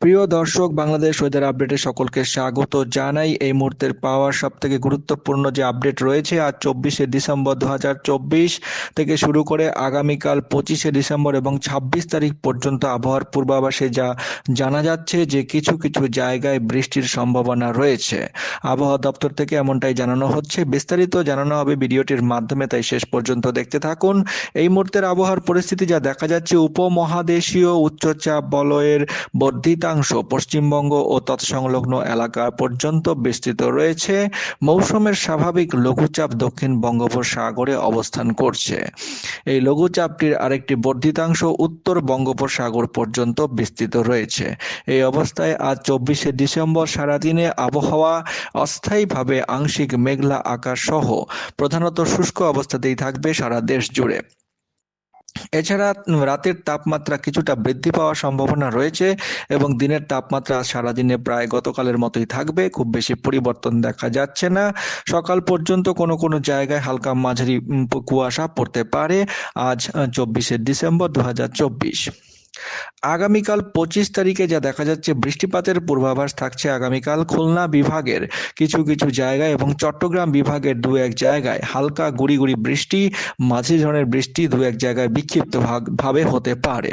প্রিয় দর্শক, বাংলাদেশ ওয়েদার আপডেটে সকলকে স্বাগত জানাই। এই মুহূর্তের পাওয়ার সব থেকে গুরুত্বপূর্ণ যে আপডেট রয়েছে, আজ চব্বিশে ডিসেম্বর দু হাজার চব্বিশ থেকে শুরু করে আগামীকাল পঁচিশে ডিসেম্বর এবং ছাব্বিশ তারিখ পর্যন্ত আবহাওয়ার পূর্বাভাসে যা জানা যাচ্ছে যে কিছু কিছু জায়গায় বৃষ্টির সম্ভাবনা রয়েছে। আবহাওয়া দপ্তর থেকে এমনটাই জানানো হচ্ছে। বিস্তারিত জানানো হবে ভিডিওটির মাধ্যমে, তাই শেষ পর্যন্ত দেখতে থাকুন। এই মুহূর্তের আবহাওয়ার পরিস্থিতি যা দেখা যাচ্ছে, উপমহাদেশীয় উচ্চচাপ বলয়ের বর্ধিতাংশ পশ্চিমবঙ্গ ও তৎসংলগ্ন এলাকা পর্যন্ত বিস্তৃত রয়েছে। মৌসুমের স্বাভাবিক লঘুচাপ দক্ষিণ বঙ্গোপসাগরে অবস্থান করছে। এই লঘুচাপটির আরেকটি বর্ধিতাংশ উত্তর বঙ্গোপসাগর পর্যন্ত বিস্তৃত রয়েছে। এই অবস্থায় আজ চব্বিশে ডিসেম্বর সারাদিনে আবহাওয়া অস্থায়ীভাবে আংশিক মেঘলা আকাশ সহ প্রধানত শুষ্ক অবস্থাতেই থাকবে সারা দেশ জুড়ে। এছাড়া রাতের তাপমাত্রা কিছুটা বৃদ্ধি পাওয়ার সম্ভাবনা রয়েছে এবং দিনের তাপমাত্রা সারাদিনে প্রায় গতকালের মতোই থাকবে। খুব বেশি পরিবর্তন দেখা যাচ্ছে না। সকাল পর্যন্ত কোনো কোনো জায়গায় হালকা মাঝারি কুয়াশা পড়তে পারে। আজ চব্বিশে ডিসেম্বর দু হাজার চব্বিশ। আগামীকাল পঁচিশ তারিখে যা দেখা যাচ্ছে, বৃষ্টিপাতের পূর্বাভাস থাকছে আগামীকাল খুলনা বিভাগের। কিছু কিছু জায়গায় এবং চট্টগ্রাম বিভাগের দু এক জায়গায় হালকা গুড়ি গুড়ি বৃষ্টি মাঝি ধরনের বৃষ্টি দু এক জায়গায় বিক্ষিপ্ত ভাবে হতে পারে।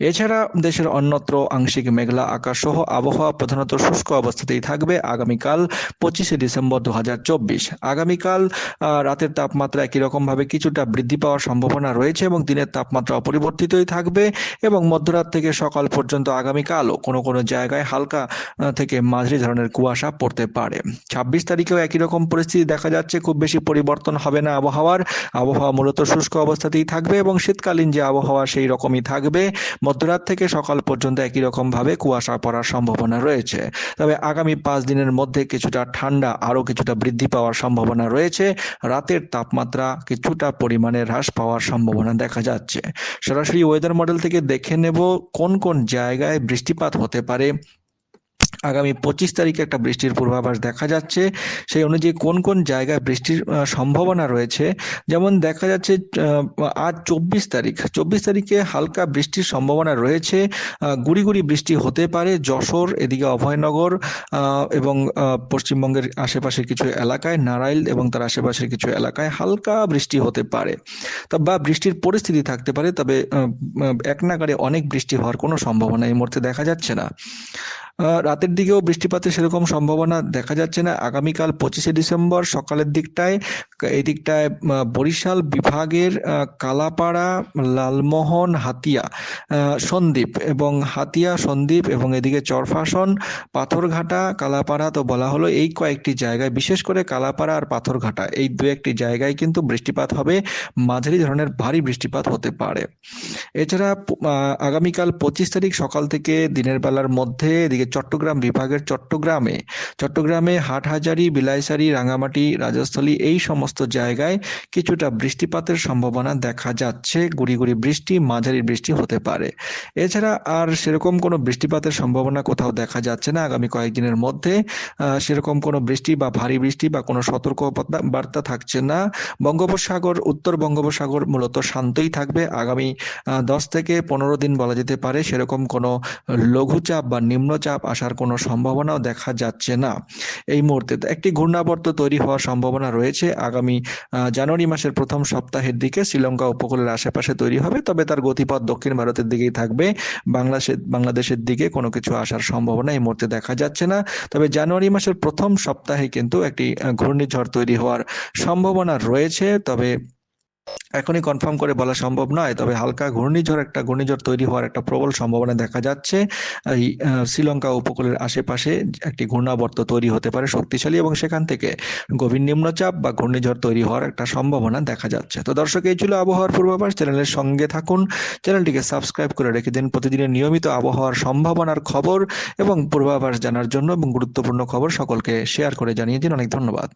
এছাড়া দেশের অন্যত্র আংশিক মেঘলা আকাশ সহ আবহাওয়া প্রধানত শুষ্ক অবস্থাতেই থাকবে আগামীকাল পঁচিশে ডিসেম্বর দু হাজার চব্বিশ। আগামীকাল রাতের তাপমাত্রা একই রকমভাবে কিছুটা বৃদ্ধি পাওয়ার সম্ভাবনা রয়েছে এবং দিনের তাপমাত্রা অপরিবর্তিতই থাকবে এবং মধ্যরাত থেকে সকাল পর্যন্ত আগামীকালও কোনো কোনো জায়গায় হালকা থেকে মাঝারি ধরনের কুয়াশা পড়তে পারে। ছাব্বিশ তারিখেও একই রকম পরিস্থিতি দেখা যাচ্ছে। খুব বেশি পরিবর্তন হবে না আবহাওয়ার। আবহাওয়া মূলত শুষ্ক অবস্থাতেই থাকবে এবং শীতকালীন যে আবহাওয়া সেই রকমই থাকবে। মধ্যরাত থেকে সকাল পর্যন্ত একই রকমভাবে কুয়াশা পড়ার সম্ভাবনা রয়েছে। তবে আগামী পাঁচ দিনের মধ্যে কিছুটা ঠান্ডা, আরও কিছুটা বৃদ্ধি পাওয়ার সম্ভাবনা রয়েছে। রাতের তাপমাত্রা কিছুটা পরিমাণে হ্রাস পাওয়ার সম্ভাবনা দেখা যাচ্ছে। সরাসরি ওয়েদার মডেল থেকে দেখে নেব কোন কোন জায়গায় বৃষ্টিপাত হতে পারে আগামী পঁচিশ তারিখে একটা বৃষ্টির পূর্বাভাস দেখা যাচ্ছে। সেই অনুযায়ী কোন কোন জায়গায় বৃষ্টির সম্ভাবনা রয়েছে? যেমন দেখা যাচ্ছে আজ চব্বিশ তারিখ। চব্বিশ তারিখে হালকা বৃষ্টির সম্ভাবনা রয়েছে। গুড়ি গুড়ি বৃষ্টি হতে পারে। যশোর, এদিকে অভয়নগর এবং পশ্চিমবঙ্গের আশেপাশের কিছু এলাকায় নারাইল এবং তার আশেপাশের কিছু এলাকায় হালকা বৃষ্টি হতে পারে। তা বা বৃষ্টির পরিস্থিতি থাকতে পারে, তবে এক নাগারে অনেক বৃষ্টি হওয়ার কোনো সম্ভাবনা এই মুহূর্তে দেখা যাচ্ছে না। রাতের দিকেও বৃষ্টিপাতের সেরকম সম্ভাবনা দেখা যাচ্ছে না। আগামীকাল পঁচিশে ডিসেম্বর সকালের দিকটায়, এই দিকটায় বরিশাল বিভাগের কালাপাড়া, লালমোহন, হাতিয়া সন্দ্বীপ এবং হাতিয়া, সন্দ্বীপ এবং এদিকে চরফাসন, পাথরঘাটা, কালাপাড়া তো বলা হলো এই কয়েকটি জায়গায়। বিশেষ করে কালাপাড়া আর পাথরঘাটা এই দু একটি জায়গায় কিন্তু বৃষ্টিপাত হবে। মাঝারি ধরনের ভারী বৃষ্টিপাত হতে পারে। এছাড়া আগামীকাল পঁচিশ তারিখ সকাল থেকে দিনের বেলার মধ্যে এদিকে চট্টগ্রাম বিভাগের চট্টগ্রামে চট্টগ্রামে হাটহাজারি, বিলাইসারি, রাঙামাটি, রাজস্থলী এই সমস্ত জায়গায় কিছুটা বৃষ্টিপাতের সম্ভাবনা দেখা যাচ্ছে। গুড়ি গুড়ি বৃষ্টি, মাঝারি বৃষ্টি হতে পারে। এছাড়া আর সেরকম কোনো বৃষ্টিপাতের সম্ভাবনা কোথাও দেখা যাচ্ছে না। আগামী কয়েকদিনের মধ্যে সেরকম কোনো বৃষ্টি বা ভারী বৃষ্টি বা কোনো সতর্ক বার্তা থাকছে না। বঙ্গোপসাগর, উত্তর বঙ্গোপসাগর মূলত শান্তই থাকবে। আগামী দশ থেকে পনেরো দিন বলা যেতে পারে সেরকম কোনো লঘুচাপ বা নিম্নচাপ আসার কোনো সম্ভাবনাও দেখা যাচ্ছে না। এই মুহূর্তে একটি ঘূর্ণাবর্ত তৈরি হওয়ার সম্ভাবনা রয়েছে। আগামী জানুয়ারি মাসের প্রথম সপ্তাহের দিকে শ্রীলঙ্কা উপকূলের আশেপাশে তৈরি হবে, তবে তার গতিপথ দক্ষিণ ভারতের দিকেই থাকবে। বাংলাদেশের বাংলাদেশের দিকে কোনো কিছু আসার সম্ভাবনা এই মুহূর্তে দেখা যাচ্ছে না। তবে জানুয়ারি মাসের প্রথম সপ্তাহে কিন্তু একটি ঘূর্ণিঝড় তৈরি হওয়ার সম্ভাবনা রয়েছে। তবে এখনই কনফার্ম করে বলা সম্ভব নয়, তবে হালকা ঘূর্ণিঝড় একটা ঘূর্ণিঝড় তৈরি হওয়ার একটা প্রবল সম্ভাবনা দেখা যাচ্ছে। এই শ্রীলঙ্কা উপকূলের আশেপাশে একটি ঘূর্ণাবর্ত তৈরি হতে পারে শক্তিশালী এবং সেখান থেকে গভীর নিম্নচাপ বা ঘূর্ণিঝড় তৈরি হওয়ার একটা সম্ভাবনা দেখা যাচ্ছে। তো দর্শক, এই ছিল আবহাওয়ার পূর্বাভাস। চ্যানেলের সঙ্গে থাকুন। চ্যানেলটিকে সাবস্ক্রাইব করে রেখে দিন প্রতিদিনের নিয়মিত আবহাওয়ার সম্ভাবনার খবর এবং পূর্বাভাস জানার জন্য এবং গুরুত্বপূর্ণ খবর সকলকে শেয়ার করে জানিয়ে দিন। অনেক ধন্যবাদ।